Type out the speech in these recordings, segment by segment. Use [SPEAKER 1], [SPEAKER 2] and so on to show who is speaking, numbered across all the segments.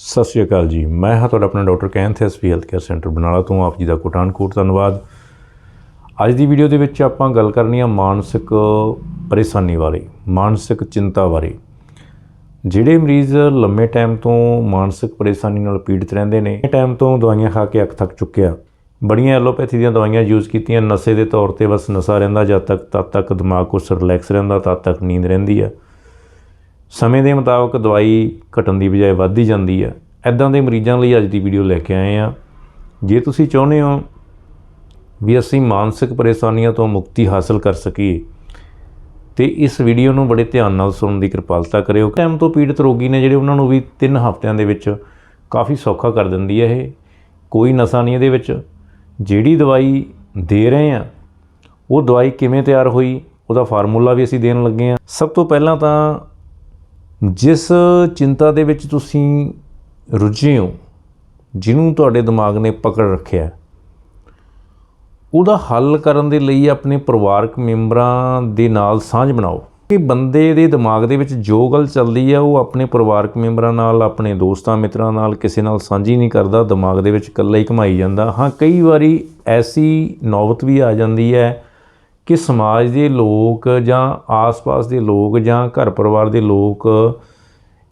[SPEAKER 1] ਸਤਿ ਸ਼੍ਰੀ ਅਕਾਲ ਜੀ। ਮੈਂ ਹਾਂ ਤੁਹਾਡਾ ਆਪਣਾ doctor Kainth SP health care centre Banala ਤੋਂ, ਆਪ ਜੀ ਦਾ ਕੋਟਾਨਕੋਟ, ਧੰਨਵਾਦ। ਅੱਜ ਦੀ ਵੀਡੀਓ ਦੇ ਵਿੱਚ ਆਪਾਂ ਗੱਲ ਕਰਨੀ ਆ ਮਾਨਸਿਕ ਪਰੇਸ਼ਾਨੀ ਬਾਰੇ, ਮਾਨਸਿਕ ਚਿੰਤਾ ਬਾਰੇ। ਜਿਹੜੇ ਮਰੀਜ਼ ਲੰਮੇ ਟਾਈਮ ਤੋਂ ਮਾਨਸਿਕ ਪਰੇਸ਼ਾਨੀ ਨਾਲ ਪੀੜਤ ਰਹਿੰਦੇ ਨੇ ਟਾਈਮ ਤੋਂ ਦਵਾਈਆਂ ਖਾ ਕੇ ਅੱਖ ਥੱਕ ਚੁੱਕਿਆ ਬੜੀਆਂ ਐਲੋਪੈਥੀ ਦੀਆਂ ਦਵਾਈਆਂ ਯੂਜ਼ ਕੀਤੀਆਂ, ਨਸ਼ੇ ਦੇ ਤੌਰ ਤੇ ਬਸ ਨਸ਼ਾ ਰਹਿੰਦਾ, ਜਦ ਤੱਕ ਤਦ ਤੱਕ ਦਿਮਾਗ ਕੁਛ ਰਿਲੈਕਸ ਰਹਿੰਦਾ, ਤਦ ਤੱਕ ਨੀਂਦ ਰਹਿੰਦੀ ਆ। ਸਮੇਂ ਦੇ ਮੁਤਾਬਕ ਦਵਾਈ ਘਟਣ ਦੀ ਬਜਾਏ ਵੱਧਦੀ ਜਾਂਦੀ ਹੈ ਐਦਾਂ ਦੇ ਮਰੀਜ਼ਾਂ ਲਈ ਅੱਜ ਦੀ ਵੀਡੀਓ ਲੈ ਕੇ ਆਏ ਆ। ਜੇ ਤੁਸੀਂ ਚਾਹੁੰਦੇ ਹੋ ਵੀ ਅਸੀਂ ਮਾਨਸਿਕ ਪਰੇਸ਼ਾਨੀਆਂ ਤੋਂ ਮੁਕਤੀ ਹਾਸਲ ਕਰ ਸਕੀਏ, ਤੇ ਇਸ ਵੀਡੀਓ ਨੂੰ ਬੜੇ ਧਿਆਨ ਨਾਲ ਸੁਣਨ ਦੀ ਕਿਰਪਾਲਤਾ ਕਰਿਓ। ਟਾਈਮ ਤੋਂ ਪੀੜਤ ਰੋਗੀ ਨੇ ਜਿਹੜੇ ਉਹਨਾਂ ਨੂੰ ਵੀ 3 ਹਫ਼ਤਿਆਂ ਦੇ ਵਿੱਚ ਕਾਫੀ ਸੌਖਾ ਕਰ ਦਿੰਦੀ ਹੈ ਇਹ। ਕੋਈ ਨਸ਼ਾ ਨਹੀਂ ਇਹਦੇ ਵਿੱਚ। ਜਿਹੜੀ ਦਵਾਈ ਦੇ ਰਹੇ ਆ, ਉਹ ਦਵਾਈ ਕਿਵੇਂ ਤਿਆਰ ਹੋਈ, ਉਹਦਾ ਫਾਰਮੂਲਾ ਵੀ ਅਸੀਂ ਦੇਣ ਲੱਗੇ ਆ। ਸਭ ਤੋਂ ਪਹਿਲਾਂ ਤਾਂ ਜਿਸ ਚਿੰਤਾ ਦੇ ਵਿੱਚ ਤੁਸੀਂ ਰੁੱਝੇ ਹੋ, ਜਿਹਨੂੰ ਤੁਹਾਡੇ ਦਿਮਾਗ ਨੇ ਪਕੜ ਰੱਖਿਆ, ਉਹਦਾ ਹੱਲ ਕਰਨ ਦੇ ਲਈ ਆਪਣੇ ਪਰਿਵਾਰਕ ਮੈਂਬਰਾਂ ਦੇ ਨਾਲ ਸਾਂਝ ਬਣਾਓ। ਕਿ ਬੰਦੇ ਦੇ ਦਿਮਾਗ ਦੇ ਵਿੱਚ ਜੋ ਗੱਲ ਚੱਲਦੀ ਹੈ ਉਹ ਆਪਣੇ ਪਰਿਵਾਰਕ ਮੈਂਬਰਾਂ ਨਾਲ, ਆਪਣੇ ਦੋਸਤਾਂ ਮਿੱਤਰਾਂ ਨਾਲ, ਕਿਸੇ ਨਾਲ ਸਾਂਝੀ ਨਹੀਂ ਕਰਦਾ, ਦਿਮਾਗ ਦੇ ਵਿੱਚ ਇਕੱਲਾ ਹੀ ਘਮਾਈ ਜਾਂਦਾ। ਹਾਂ, ਕਈ ਵਾਰੀ ਐਸੀ ਨੌਬਤ ਵੀ ਆ ਜਾਂਦੀ ਹੈ ਕਿ ਸਮਾਜ ਦੇ ਲੋਕ ਜਾਂ ਆਸ-ਪਾਸ ਦੇ ਲੋਕ ਜਾਂ ਘਰ ਪਰਿਵਾਰ ਦੇ ਲੋਕ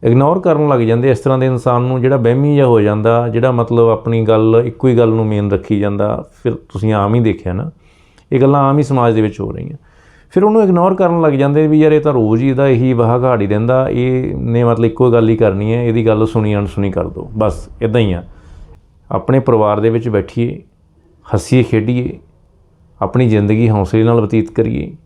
[SPEAKER 1] ਇਗਨੋਰ ਕਰਨ ਲੱਗ ਜਾਂਦੇ ਇਸ ਤਰ੍ਹਾਂ ਦੇ ਇਨਸਾਨ ਨੂੰ ਜਿਹੜਾ ਬਹਿਮੀ ਜਿਹਾ ਹੋ ਜਾਂਦਾ, ਜਿਹੜਾ ਮਤਲਬ ਆਪਣੀ ਗੱਲ, ਇੱਕੋ ਹੀ ਗੱਲ ਨੂੰ ਮੇਨ ਰੱਖੀ ਜਾਂਦਾ, ਫਿਰ ਤੁਸੀਂ ਆਮ ਹੀ ਦੇਖਿਆ ਨਾ। ਇਹ ਗੱਲਾਂ ਆਮ ਹੀ ਸਮਾਜ ਦੇ ਵਿੱਚ ਹੋ ਰਹੀਆਂ। ਫਿਰ ਉਹਨੂੰ ਇਗਨੋਰ ਕਰਨ ਲੱਗ ਜਾਂਦੇ ਵੀ ਯਾਰ ਇਹ ਤਾਂ ਰੋਜ਼ ਹੀ ਇਹਦਾ ਇਹੀ ਵਾਹ ਘਾੜੀ ਰਹਿੰਦਾ, ਇਹ ਨੇ ਮਤਲਬ ਇੱਕੋ ਗੱਲ ਹੀ ਕਰਨੀ ਹੈ, ਇਹਦੀ ਗੱਲ ਸੁਣੀ ਅਣਸੁਣੀ ਕਰ ਦਿਓ ਬਸ ਇਦਾਂ ਹੀ ਆ। ਆਪਣੇ ਪਰਿਵਾਰ ਦੇ ਵਿੱਚ ਬੈਠੀਏ, ਹੱਸੀਏ, ਖੇਡੀਏ ਆਪਣੀ ਜ਼ਿੰਦਗੀ ਹੌਸਲੇ ਨਾਲ ਬਤੀਤ ਕਰੀਏ।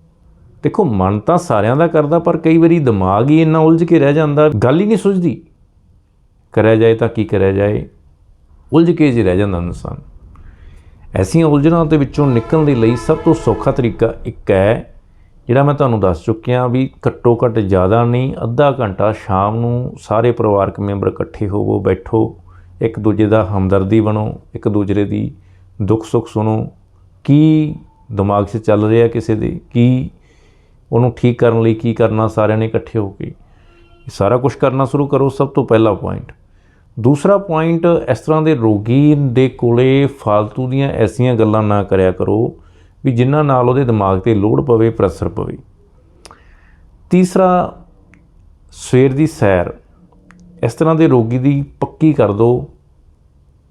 [SPEAKER 1] ਦੇਖੋ, ਮਨ ਤਾਂ ਸਾਰਿਆਂ ਦਾ ਕਰਦਾ, ਪਰ ਕਈ ਵਾਰੀ ਦਿਮਾਗ ਹੀ ਇੰਨਾ ਉਲਝ ਕੇ ਰਹਿ ਜਾਂਦਾ, ਗੱਲ ਹੀ ਨਹੀਂ ਸੁਝਦੀ। ਕਰਿਆ ਜਾਏ ਤਾਂ ਕੀ ਕਰਿਆ ਜਾਏ? ਉਲਝ ਕੇ ਜੇ ਰਹਿ ਜਾਂਦਾ ਇਨਸਾਨ। ਐਸੀਆਂ ਉਲਝਣਾਂ ਦੇ ਵਿੱਚੋਂ ਨਿਕਲਣ ਦੇ ਲਈ ਸਭ ਤੋਂ ਸੌਖਾ ਤਰੀਕਾ ਇੱਕ ਹੈ, ਜਿਹੜਾ ਮੈਂ ਤੁਹਾਨੂੰ ਦੱਸ ਚੁੱਕਿਆ ਵੀ ਘੱਟੋ ਘੱਟ ਜ਼ਿਆਦਾ ਨਹੀਂ, ਅੱਧਾ ਘੰਟਾ ਸ਼ਾਮ ਨੂੰ ਸਾਰੇ ਪਰਿਵਾਰਕ ਮੈਂਬਰ ਇਕੱਠੇ ਹੋਵੋ, ਬੈਠੋ, ਇੱਕ ਦੂਜੇ ਦਾ ਹਮਦਰਦੀ ਬਣੋ, ਇੱਕ ਦੂਜੇ ਦੀ ਦੁੱਖ ਸੁੱਖ ਸੁਣੋ ਕੀ ਦਿਮਾਗ 'ਚ ਚੱਲ ਰਿਹਾ ਕਿਸੇ ਦੇ? ਕੀ ਉਹਨੂੰ ਠੀਕ ਕਰਨ ਲਈ ਕੀ ਕਰਨਾ ਸਾਰਿਆਂ ਨੇ ਇਕੱਠੇ ਹੋ ਕੇ? ਸਾਰਾ ਕੁਝ ਕਰਨਾ ਸ਼ੁਰੂ ਕਰੋ ਸਭ ਤੋਂ ਪਹਿਲਾ ਪੁਆਇੰਟ ਦੂਸਰਾ ਪੁਆਇੰਟ ਇਸ ਤਰ੍ਹਾਂ ਦੇ ਰੋਗੀ ਦੇ ਕੋਲੇ ਫालतू ਦੀਆਂ ਐਸੀਆਂ ਗੱਲਾਂ ਨਾ ਕਰਿਆ ਕਰੋ ਵੀ ਜਿਨ੍ਹਾਂ ਨਾਲ ਉਹਦੇ ਦਿਮਾਗ ਤੇ ਲੋਡ ਪਵੇ, ਪ੍ਰੈਸ਼ਰ ਪਵੇ। ਤੀਸਰਾ, ਸਵੇਰ ਦੀ ਸੈਰ। ਇਸ ਤਰ੍ਹਾਂ ਦੇ ਰੋਗੀ ਦੀ ਪੱਕੀ ਕਰ ਦਿਓ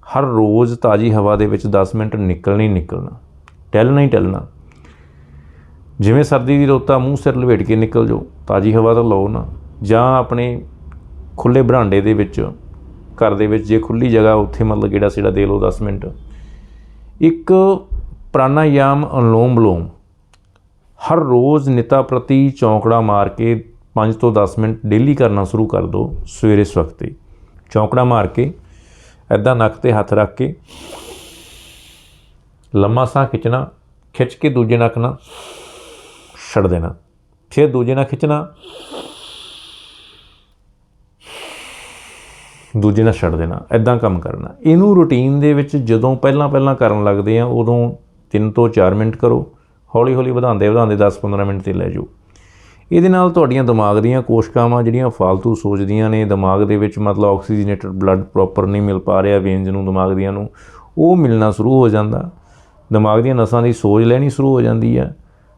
[SPEAKER 1] ਹਰ ਰੋਜ਼ ਤਾਜ਼ੀ ਹਵਾ ਦੇ ਵਿੱਚ 10 ਮਿੰਟ ਨਿਕਲਣਾ ਹੀ ਨਿਕਲਣਾ। ਟਹਿਲਣਾ ਹੀ ਟਹਿਲਣਾ ਜਿਵੇਂ ਸਰਦੀ ਦੀ ਰੁੱਤ ਮੂੰਹ ਸਿਰ ਲਪੇਟ ਕੇ ਨਿਕਲ ਜਾਓ, ਤਾਜ਼ੀ ਹਵਾ ਤਾਂ ਲਓ ਨਾ। ਜਾਂ ਆਪਣੇ ਖੁੱਲੇ ਬਰਾਂਡੇ ਦੇ ਵਿੱਚ, ਘਰ ਦੇ ਵਿੱਚ ਜੇ ਖੁੱਲੀ ਜਗ੍ਹਾ, ਉੱਥੇ ਮਤਲਬ ਗੇੜਾ ਸੇੜਾ ਦੇ ਲਓ 10 ਮਿੰਟ। ਇੱਕ ਪ੍ਰਾਣਾਯਾਮ ਅਨਲੋਮ ਬਲੋਮ ਹਰ ਰੋਜ਼ ਨਿਤਾ ਪ੍ਰਤੀ ਚੌਂਕੜਾ ਮਾਰ ਕੇ 5 ਤੋਂ 10 ਮਿੰਟ ਡੇਲੀ ਕਰਨਾ ਸ਼ੁਰੂ ਕਰ ਦਿਓ ਸਵੇਰੇ ਸਵਖਤੇ। ਚੌਂਕੜਾ ਮਾਰ ਕੇ ਐਦਾਂ ਨੱਕ ਤੇ ਹੱਥ ਰੱਖ ਕੇ ਲੰਮਾ ਸਾਹ ਖਿੱਚਣਾ, ਖਿੱਚ ਕੇ ਦੂਜੇ ਨੱਕ ਨਾਲ ਛੱਡ ਦੇਣਾ। ਫਿਰ ਦੂਜੇ ਨਾਲ ਖਿੱਚਣਾ, ਦੂਜੇ ਨਾਲ ਛੱਡ ਦੇਣਾ। ਐਦਾਂ ਕੰਮ ਕਰਨਾ। ਇਹਨੂੰ ਰੁਟੀਨ ਦੇ ਵਿੱਚ ਜਦੋਂ ਪਹਿਲਾਂ ਪਹਿਲਾਂ ਕਰਨ ਲੱਗਦੇ ਆ, ਉਦੋਂ 3 ਤੋਂ 4 ਮਿੰਟ ਕਰੋ। ਹੌਲੀ ਹੌਲੀ ਵਧਾਉਂਦੇ ਵਧਾਉਂਦੇ 10-15 ਮਿੰਟ ਤੇ ਲੈ ਜਾਓ। ਇਹਦੇ ਨਾਲ ਤੁਹਾਡੀਆਂ ਦਿਮਾਗ ਦੀਆਂ ਕੋਸ਼ਕਾਵਾਂ ਜਿਹੜੀਆਂ ਫालतू ਸੋਚਦੀਆਂ ਨੇ, ਦਿਮਾਗ ਦੇ ਵਿੱਚ ਮਤਲਬ ਆਕਸੀਜਨੇਟਡ ਬਲੱਡ ਪ੍ਰੋਪਰ ਨਹੀਂ ਮਿਲ ਪਾ ਰਿਹਾ ਵੇਨਸ ਨੂੰ, ਦਿਮਾਗ ਦੀਆਂ ਨੂੰ, ਉਹ ਮਿਲਣਾ ਸ਼ੁਰੂ ਹੋ ਜਾਂਦਾ। ਦਿਮਾਗ ਦੀਆਂ ਨਸਾਂ ਦੀ ਸੋਜ ਲੈਣੀ ਸ਼ੁਰੂ ਹੋ ਜਾਂਦੀ ਹੈ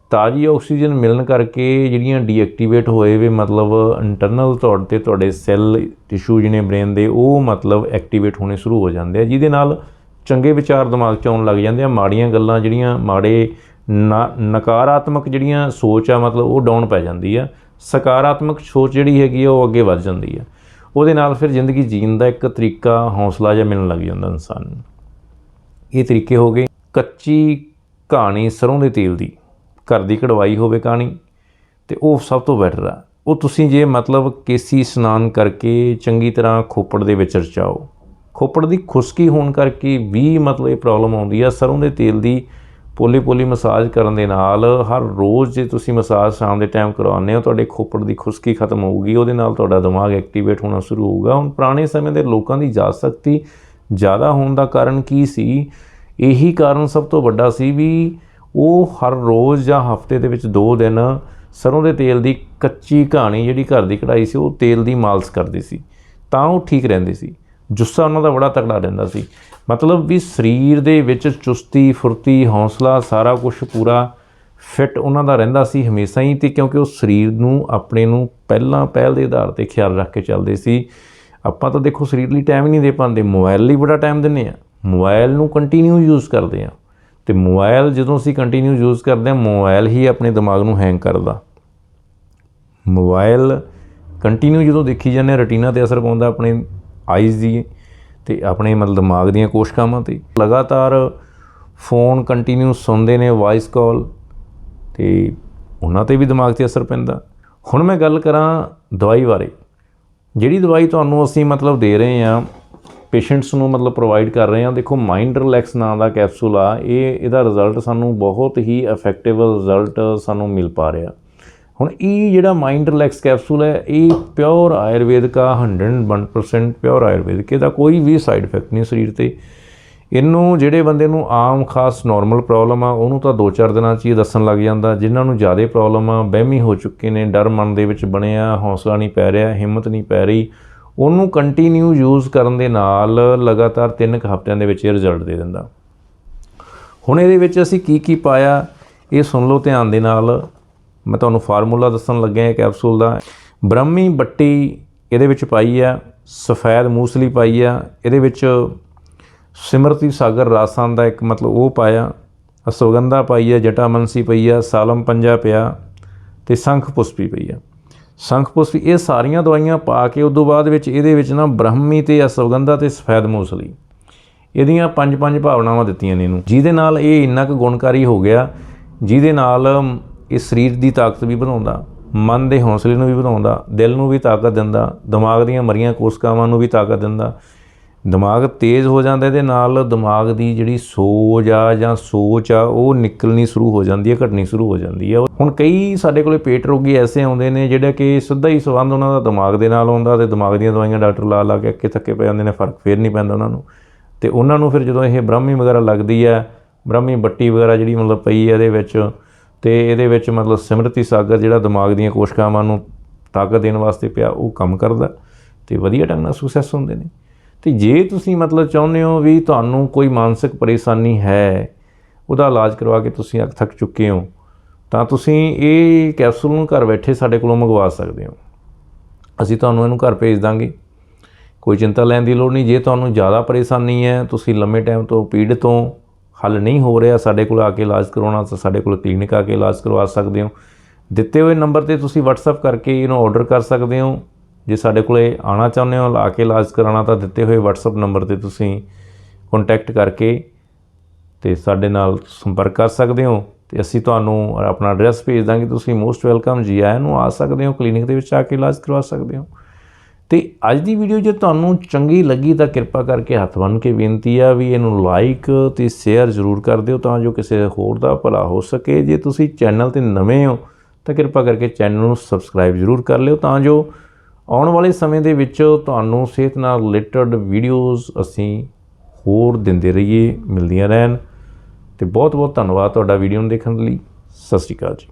[SPEAKER 1] ਤਾਜ਼ੀ ਆਕਸੀਜਨ ਮਿਲਣ ਕਰਕੇ ਜਿਹੜੀਆਂ ਡੀਐਕਟੀਵੇਟ ਹੋਏ ਵੇ, ਮਤਲਬ ਇੰਟਰਨਲ ਤੌਰ ਤੇ ਤੁਹਾਡੇ ਸੈੱਲ ਟਿਸ਼ੂ ਜਿਹਨੇ ਬ੍ਰੇਨ ਦੇ, ਉਹ ਮਤਲਬ ਐਕਟੀਵੇਟ ਹੋਣੇ ਸ਼ੁਰੂ ਹੋ ਜਾਂਦੇ ਆ, ਜਿਹਦੇ ਨਾਲ ਚੰਗੇ ਵਿਚਾਰ ਦਿਮਾਗ 'ਚ ਆਉਣ ਲੱਗ ਜਾਂਦੇ ਆ, ਮਾੜੀਆਂ ਗੱਲਾਂ ਜਿਹੜੀਆਂ, ਮਾੜੇ ਨਾ- ਨਕਾਰਾਤਮਕ ਜਿਹੜੀਆਂ ਸੋਚ ਆ, ਮਤਲਬ ਉਹ ਡਾਊਨ ਪੈ ਜਾਂਦੀ ਆ। ਸਕਾਰਾਤਮਕ ਸੋਚ ਜਿਹੜੀ ਹੈਗੀ ਆ, ਉਹ ਅੱਗੇ ਵੱਧ ਜਾਂਦੀ ਆ। ਉਹਦੇ ਨਾਲ ਫਿਰ ਜ਼ਿੰਦਗੀ ਜੀਣ ਦਾ ਇੱਕ ਤਰੀਕਾ, ਹੌਸਲਾ ਜਿਹਾ ਮਿਲਣ ਲੱਗ ਜਾਂਦਾ ਇਨਸਾਨ ਨੂੰ। ਇਹ ਤਰੀਕੇ ਹੋ ਗਏ। ਕੱਚੀ ਕਹਾਣੀ ਸਰੋਂ ਦੇ ਤੇਲ ਦੀ। ਘਰ ਦੀ ਕਢਵਾਈ ਹੋਵੇ ਕਹਾਣੀ ਤੇ ਉਹ ਸਭ ਤੋਂ ਬੈਟਰ ਆ। ਉਹ ਤੁਸੀਂ ਜੇ ਮਤਲਬ ਕੇਸੀ ਇਸ਼ਨਾਨ ਕਰਕੇ ਚੰਗੀ ਤਰ੍ਹਾਂ ਖੋਪੜ ਦੇ ਵਿੱਚ ਰਚਾਓ। ਖੋਪੜ ਦੀ ਖੁਸ਼ਕੀ ਹੋਣ ਕਰਕੇ ਵੀ ਮਤਲਬ ਇਹ ਪ੍ਰੋਬਲਮ ਆਉਂਦੀ ਆ। ਸਰੋਂ ਦੇ ਤੇਲ ਦੀ ਪੋਲੀ ਪੋਲੀ ਮਸਾਜ ਕਰਨ ਦੇ ਨਾਲ ਹਰ ਰੋਜ਼ ਜੇ ਤੁਸੀਂ ਮਸਾਜ ਸ਼ਾਮ ਦੇ ਟਾਈਮ ਕਰਵਾਉਂਦੇ ਹੋ, ਤੁਹਾਡੇ ਖੋਪੜ ਦੀ ਖੁਸ਼ਕੀ ਖਤਮ ਹੋਊਗੀ। ਉਹਦੇ ਨਾਲ ਤੁਹਾਡਾ ਦਿਮਾਗ ਐਕਟੀਵੇਟ ਹੋਣਾ ਸ਼ੁਰੂ ਹੋਊਗਾ। ਹੁਣ ਪੁਰਾਣੇ ਸਮੇਂ ਦੇ ਲੋਕਾਂ ਦੀ ਜਾ ਸ਼ਕਤੀ ਜ਼ਿਆਦਾ ਹੋਣ ਦਾ ਕਾਰਨ ਕੀ ਸੀ? ਇਹੀ ਕਾਰਨ ਸਭ ਤੋਂ ਵੱਡਾ ਸੀ ਵੀ ਉਹ ਹਰ ਰੋਜ਼ ਜਾਂ ਹਫ਼ਤੇ ਦੇ ਵਿੱਚ 2 ਦਿਨ ਸਰੋਂ ਦੇ ਤੇਲ ਦੀ ਕੱਚੀ ਕਹਾਣੀ ਜਿਹੜੀ ਘਰ ਦੀ ਕਢਾਈ ਸੀ, ਉਹ ਤੇਲ ਦੀ ਮਾਲਸ਼ ਕਰਦੀ ਸੀ। ਤਾਂ ਉਹ ਠੀਕ ਰਹਿੰਦੇ ਸੀ। ਜੁੱਸਾ ਉਹਨਾਂ ਦਾ ਬੜਾ ਤਕੜਾ ਰਹਿੰਦਾ ਸੀ। ਮਤਲਬ ਵੀ ਸਰੀਰ ਦੇ ਵਿੱਚ ਚੁਸਤੀ, ਫੁਰਤੀ, ਹੌਸਲਾ ਸਾਰਾ ਕੁਝ ਪੂਰਾ ਫਿੱਟ ਉਹਨਾਂ ਦਾ ਰਹਿੰਦਾ ਸੀ ਹਮੇਸ਼ਾ ਹੀ ਤੇ ਕਿਉਂਕਿ ਉਹ ਸਰੀਰ ਨੂੰ, ਆਪਣੇ ਨੂੰ ਪਹਿਲਾਂ ਪਹਿਲ ਦੇ ਆਧਾਰ ਤੇ ਖਿਆਲ ਰੱਖ ਕੇ ਚੱਲਦੇ ਸੀ। ਆਪਾਂ ਤਾਂ ਦੇਖੋ ਸਰੀਰ ਲਈ ਟਾਈਮ ਹੀ ਨਹੀਂ ਦੇ ਪਾਉਂਦੇ। ਮੋਬਾਈਲ ਲਈ ਬੜਾ ਟਾਈਮ ਦਿੰਨੇ ਆ। ਮੋਬਾਈਲ ਨੂੰ ਕੰਟੀਨਿਊ ਯੂਜ਼ ਕਰਦੇ ਆ ਤੇ ਮੋਬਾਈਲ ਜਦੋਂ ਅਸੀਂ ਕੰਟੀਨਿਊ ਯੂਜ਼ ਕਰਦੇ ਆ ਮੋਬਾਈਲ ਹੀ ਆਪਣੇ ਦਿਮਾਗ ਨੂੰ ਹੈਂਗ ਕਰਦਾ। ਮੋਬਾਈਲ ਕੰਟੀਨਿਊ ਜਦੋਂ ਦੇਖੀ ਜਾਂਦੇ ਰਟੀਨਾ ਤੇ ਅਸਰ ਪਾਉਂਦਾ ਆਪਣੇ ਆਈਜ਼ ਦੀ ਤੇ ਆਪਣੇ ਮਤਲਬ ਦਿਮਾਗ ਦੀਆਂ ਕੋਸ਼ਕਾਵਾਂ ਤੇ। ਲਗਾਤਾਰ ਫੋਨ ਕੰਟੀਨਿਊ ਸੁਣਦੇ ਨੇ ਵਾਇਸ ਕਾਲ ਤੇ ਉਹਨਾਂ ਤੇ ਵੀ ਦਿਮਾਗ ਤੇ ਅਸਰ ਪੈਂਦਾ। ਹੁਣ ਮੈਂ ਗੱਲ ਕਰਾਂ ਦਵਾਈ ਬਾਰੇ। ਜਿਹੜੀ ਦਵਾਈ ਤੁਹਾਨੂੰ ਅਸੀਂ ਮਤਲਬ ਦੇ ਰਹੇ ਹਾਂ ਪੇਸ਼ੈਂਟਸ ਨੂੰ ਮਤਲਬ ਪ੍ਰੋਵਾਈਡ ਕਰ ਰਹੇ ਹਾਂ। ਦੇਖੋ ਮਾਈਂਡ ਰਿਲੈਕਸ ਨਾਂ ਦਾ ਕੈਪਸੂਲ ਆ, ਇਹ, ਇਹਦਾ ਰਿਜ਼ਲਟ ਸਾਨੂੰ ਬਹੁਤ ਹੀ ਇਫੈਕਟਿਵ ਰਿਜ਼ਲਟ ਸਾਨੂੰ ਮਿਲ ਪਾ ਰਿਹਾ। ਹੁਣ ਇਹ ਜਿਹੜਾ ਮਾਈਂਡ ਰਿਲੈਕਸ ਕੈਪਸੂਲ ਹੈ, ਇਹ ਪਿਓਰ ਆਯੁਰਵੇਦਿਕ ਆ 101% ਪਿਓਰ ਆਯੁਰਵੇਦਿਕ ਇਹਦਾ ਕੋਈ ਵੀ ਸਾਈਡ ਇਫੈਕਟ ਨਹੀਂ ਸਰੀਰ ਤੇ। ਇਹਨੂੰ ਜਿਹੜੇ ਬੰਦੇ ਨੂੰ ਆਮ ਖਾਸ ਨਾਰਮਲ ਪ੍ਰੋਬਲਮ ਆ, ਉਹਨੂੰ ਤਾਂ 2-4 ਦਿਨਾਂ 'ਚ ਹੀ ਦੱਸਣ ਲੱਗ ਜਾਂਦਾ। ਜਿਨ੍ਹਾਂ ਨੂੰ ਜ਼ਿਆਦਾ ਪ੍ਰੋਬਲਮ ਆ, ਬਹਿਮੀ ਹੋ ਚੁੱਕੇ ਨੇ, ਡਰ ਮਨ ਦੇ ਵਿੱਚ ਬਣਿਆ, ਹੌਸਲਾ ਨਹੀਂ ਪੈ ਰਿਹਾ, ਹਿੰਮਤ ਨਹੀਂ ਪੈ ਰਹੀ। ਉਹਨੂੰ ਕੰਟੀਨਿਊ ਯੂਜ਼ ਕਰਨ ਦੇ ਨਾਲ ਲਗਾਤਾਰ 3 ਕੁ ਹਫ਼ਤਿਆਂ ਦੇ ਵਿੱਚ ਇਹ ਰਿਜ਼ਲਟ ਦੇ ਦਿੰਦਾ। ਹੁਣ ਇਹਦੇ ਵਿੱਚ ਅਸੀਂ ਕੀ ਕੀ ਪਾਇਆ, ਇਹ ਸੁਣ ਲਓ ਧਿਆਨ ਦੇ ਨਾਲ। ਮੈਂ ਤੁਹਾਨੂੰ ਫਾਰਮੂਲਾ ਦੱਸਣ ਲੱਗਿਆ ਇਹ ਕੈਪਸੂਲ ਦਾ। ਬ੍ਰਹਮੀ ਬੱਟੀ ਇਹਦੇ ਵਿੱਚ ਪਾਈ ਆ, ਸਫੈਦ ਮੂਸਲੀ ਪਾਈ ਆ, ਇਹਦੇ ਵਿੱਚ ਸਿਮਰਤੀ ਸਾਗਰ ਰਾਸਾਂ ਦਾ ਇੱਕ ਮਤਲਬ ਉਹ ਪਾਇਆ, ਅਸਵਗੰਧਾ ਪਾਈ ਆ ਜਟਾਮਨਸੀ ਪਈ ਆ ਸਾਲਮ ਪੰਜਾ ਪਿਆ ਤੇ ਸੰਖ ਪੁਸ਼ਪੀ ਪਈ ਆ। ਸੰਖ ਇਹ ਸਾਰੀਆਂ ਦਵਾਈਆਂ ਪਾ ਕੇ ਉਦੋਂ ਬਾਅਦ ਵਿੱਚ ਇਹਦੇ ਵਿੱਚ ਨਾ ਬ੍ਰਹਮੀ ਤੇ ਅਸਵਗੰਧਾ ਤੇ ਸਫੈਦ ਮੂਸਲੀ ਇਹਦੀਆਂ ਪੰਜ ਪੰਜ ਭਾਵਨਾਵਾਂ ਦਿੱਤੀਆਂ ਨੇ ਇਹਨੂੰ। ਜਿਹਦੇ ਨਾਲ ਇਹ ਇੰਨਾ ਕੁ ਗੁਣਕਾਰੀ ਹੋ ਗਿਆ, ਜਿਹਦੇ ਨਾਲ ਇਹ ਸਰੀਰ ਦੀ ਤਾਕਤ ਵੀ ਵਧਾਉਂਦਾ, ਮਨ ਦੇ ਹੌਸਲੇ ਨੂੰ ਵੀ ਵਧਾਉਂਦਾ, ਦਿਲ ਨੂੰ ਵੀ ਤਾਕਤ ਦਿੰਦਾ, ਦਿਮਾਗ ਦੀਆਂ ਮਰੀਆਂ ਕੋਸਕਾਵਾਂ ਨੂੰ ਵੀ ਤਾਕਤ ਦਿੰਦਾ ਦਿਮਾਗ ਤੇਜ਼ ਹੋ ਜਾਂਦਾ ਇਹਦੇ ਨਾਲ, ਦਿਮਾਗ ਦੀ ਜਿਹੜੀ ਸੋਚ ਆ ਜਾਂ ਸੋਚ ਆ, ਉਹ ਨਿਕਲਣੀ ਸ਼ੁਰੂ ਹੋ ਜਾਂਦੀ ਹੈ, ਘਟਣੀ ਸ਼ੁਰੂ ਹੋ ਜਾਂਦੀ ਹੈ। ਹੁਣ ਕਈ ਸਾਡੇ ਕੋਲੇ ਪੇਟ ਰੋਗੀ ਐਸੇ ਆਉਂਦੇ ਨੇ ਜਿਹੜੇ ਕਿ ਸਿੱਧਾ ਹੀ ਸੰਬੰਧ ਉਹਨਾਂ ਦਾ ਦਿਮਾਗ ਦੇ ਨਾਲ ਹੁੰਦਾ ਤੇ ਦਿਮਾਗ ਦੀਆਂ ਦਵਾਈਆਂ ਡਾਕਟਰ ਲਾ ਲਾ ਕੇ ਅੱਕੇ ਥੱਕੇ ਪੈ ਜਾਂਦੇ ਨੇ, ਫ਼ਰਕ ਫੇਰ ਨਹੀਂ ਪੈਂਦਾ ਉਹਨਾਂ ਨੂੰ। ਤੇ ਉਹਨਾਂ ਨੂੰ ਫਿਰ ਜਦੋਂ ਇਹ ਬ੍ਰਹਮੀ ਵਗੈਰਾ ਲੱਗਦੀ ਹੈ, ਬ੍ਰਹਮੀ ਬੱਟੀ ਵਗੈਰਾ ਜਿਹੜੀ ਮਤਲਬ ਪਈ ਹੈ ਇਹਦੇ ਵਿੱਚ, ਤੇ ਇਹਦੇ ਵਿੱਚ ਮਤਲਬ ਸਿਮਰਤੀ ਸਾਗਰ ਜਿਹੜਾ ਦਿਮਾਗ ਦੀਆਂ ਕੋਸ਼ਕਾਵਾਂ ਨੂੰ ਤਾਕਤ ਦੇਣ ਵਾਸਤੇ ਪਿਆ, ਉਹ ਕੰਮ ਕਰਦਾ। ਤੇ ਵਧੀਆ ਢੰਗ ਨਾਲ ਸਕਸੈਸ ਹੁੰਦੇ ਨੇ। ਤੇ ਜੇ ਤੁਸੀਂ ਮਤਲਬ ਚਾਹੁੰਦੇ ਹੋ ਵੀ ਤੁਹਾਨੂੰ ਕੋਈ ਮਾਨਸਿਕ ਪਰੇਸ਼ਾਨੀ ਹੈ, ਉਹਦਾ ਇਲਾਜ ਕਰਵਾ ਕੇ ਤੁਸੀਂ ਅੱਕ ਥੱਕ ਚੁੱਕੇ ਹੋ, ਤਾਂ ਤੁਸੀਂ ਇਹ ਕੈਪਸੂਲ ਨੂੰ ਘਰ ਬੈਠੇ ਸਾਡੇ ਕੋਲੋਂ ਮੰਗਵਾ ਸਕਦੇ ਹੋ। ਅਸੀਂ ਤੁਹਾਨੂੰ ਇਹਨੂੰ ਘਰ ਭੇਜ ਦਾਂਗੇ। ਕੋਈ ਚਿੰਤਾ ਲੈਣ ਦੀ ਲੋੜ ਨਹੀਂ। ਜੇ ਤੁਹਾਨੂੰ ਜ਼ਿਆਦਾ ਪਰੇਸ਼ਾਨੀ ਹੈ, ਤੁਸੀਂ ਲੰਮੇ ਟਾਈਮ ਤੋਂ ਪੀੜਤ ਹੋ, ਹੱਲ ਨਹੀਂ ਹੋ ਰਿਹਾ ਸਾਡੇ ਕੋਲ ਆ ਕੇ ਇਲਾਜ ਕਰਾਉਣਾ, ਤਾਂ ਸਾਡੇ ਕੋਲ ਕਲੀਨਿਕ ਆ ਕੇ ਇਲਾਜ ਕਰਵਾ ਸਕਦੇ ਹੋ। ਦਿੱਤੇ ਹੋਏ ਨੰਬਰ ਤੇ ਤੁਸੀਂ WhatsApp ਕਰਕੇ ਇਹਨੂੰ ਆਰਡਰ ਕਰ ਸਕਦੇ ਹੋ। ਜੇ ਸਾਡੇ ਕੋਲੇ ਆਣਾ ਚਾਹੁੰਦੇ ਹੋ, ਲਾ ਕੇ ਇਲਾਜ ਕਰਾਉਣਾ, ਤਾਂ ਦਿੱਤੇ ਹੋਏ WhatsApp ਨੰਬਰ ਤੇ ਤੁਸੀਂ ਕੰਟੈਕਟ ਕਰਕੇ ਤੇ ਸਾਡੇ ਨਾਲ ਸੰਪਰਕ ਕਰ ਸਕਦੇ ਹੋ ਤੇ ਅਸੀਂ ਤੁਹਾਨੂੰ ਆਪਣਾ ਐਡਰੈਸ ਭੇਜ ਦਾਂਗੇ। ਤੁਸੀਂ ਮੋਸਟ ਵੈਲਕਮ ਜੀ ਆਇਆਂ ਨੂੰ ਆ ਸਕਦੇ ਹੋ ਕਲੀਨਿਕ ਦੇ ਵਿੱਚ ਆ ਕੇ ਇਲਾਜ ਕਰਵਾ ਸਕਦੇ ਹੋ। ਤੇ ਅੱਜ ਦੀ ਵੀਡੀਓ ਜੇ ਤੁਹਾਨੂੰ ਚੰਗੀ ਲੱਗੀ, ਤਾਂ ਕਿਰਪਾ ਕਰਕੇ ਹੱਥ ਬੰਨ੍ਹ ਕੇ ਬੇਨਤੀ ਆ ਵੀ ਇਹਨੂੰ ਲਾਈਕ ਤੇ ਸ਼ੇਅਰ ਜ਼ਰੂਰ ਕਰ ਦਿਓ, ਤਾਂ ਜੋ ਕਿਸੇ ਹੋਰ ਦਾ ਭਲਾ ਹੋ ਸਕੇ। ਜੇ ਤੁਸੀਂ ਚੈਨਲ ਤੇ ਨਵੇਂ ਹੋ, ਤਾਂ ਕਿਰਪਾ ਕਰਕੇ ਚੈਨਲ ਨੂੰ ਸਬਸਕ੍ਰਾਈਬ ਜ਼ਰੂਰ ਕਰ ਲਿਓ, ਤਾਂ ਜੋ ਆਉਣ ਵਾਲੇ ਸਮੇਂ ਦੇ ਵਿੱਚ ਤੁਹਾਨੂੰ ਸਿਹਤ ਨਾਲ ਰਿਲੇਟਡ ਵੀਡੀਓਜ਼ ਅਸੀਂ ਹੋਰ ਦਿੰਦੇ ਰਹੀਏ, ਮਿਲਦੀਆਂ ਰਹਿਣ। ਤੇ ਬਹੁਤ ਬਹੁਤ ਧੰਨਵਾਦ ਤੁਹਾਡਾ ਵੀਡੀਓ ਨੂੰ ਦੇਖਣ ਲਈ। ਸਤਿ ਸ਼੍ਰੀ ਅਕਾਲ ਜੀ।